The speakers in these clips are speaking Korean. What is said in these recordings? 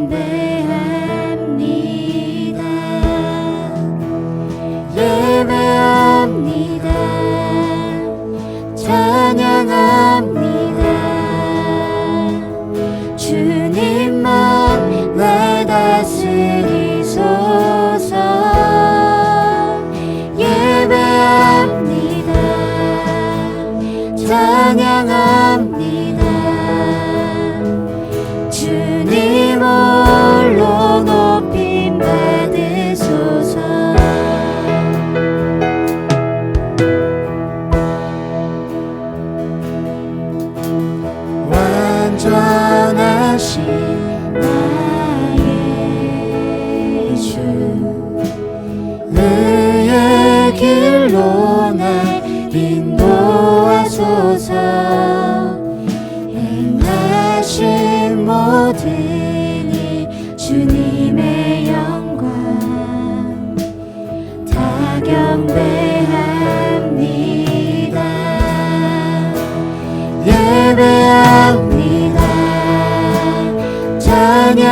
경배합니다. 예배합니다. 찬양합니다.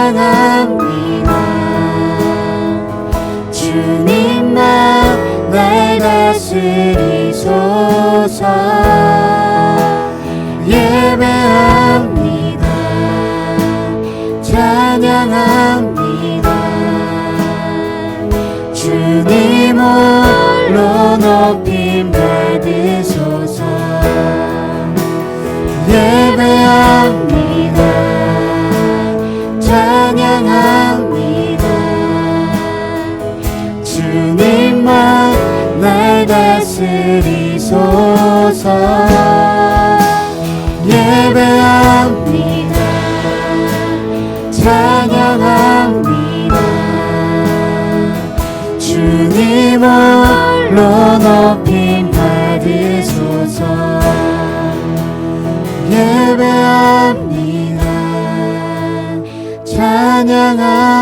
찬양합니다. 주님만 날 다스리소서. 예배합니다. 찬양합니다. 주님 홀로 높임 받 다스리소서. 예배합니다. 찬양합니다. 주님 홀로 높임 받으소서. 예배합니다. 찬양합니다.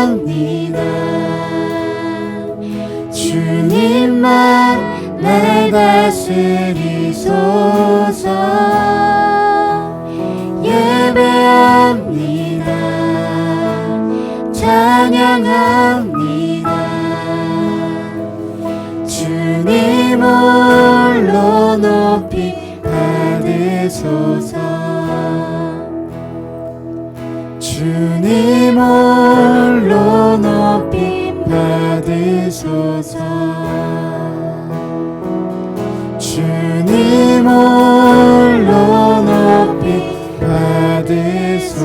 주님만 날 다스리소서 예배합니다. 찬양합니다. 주님 홀로 높이 받으소서. 주님 홀로 높이 받으소서 주님 올려 높이 받으소서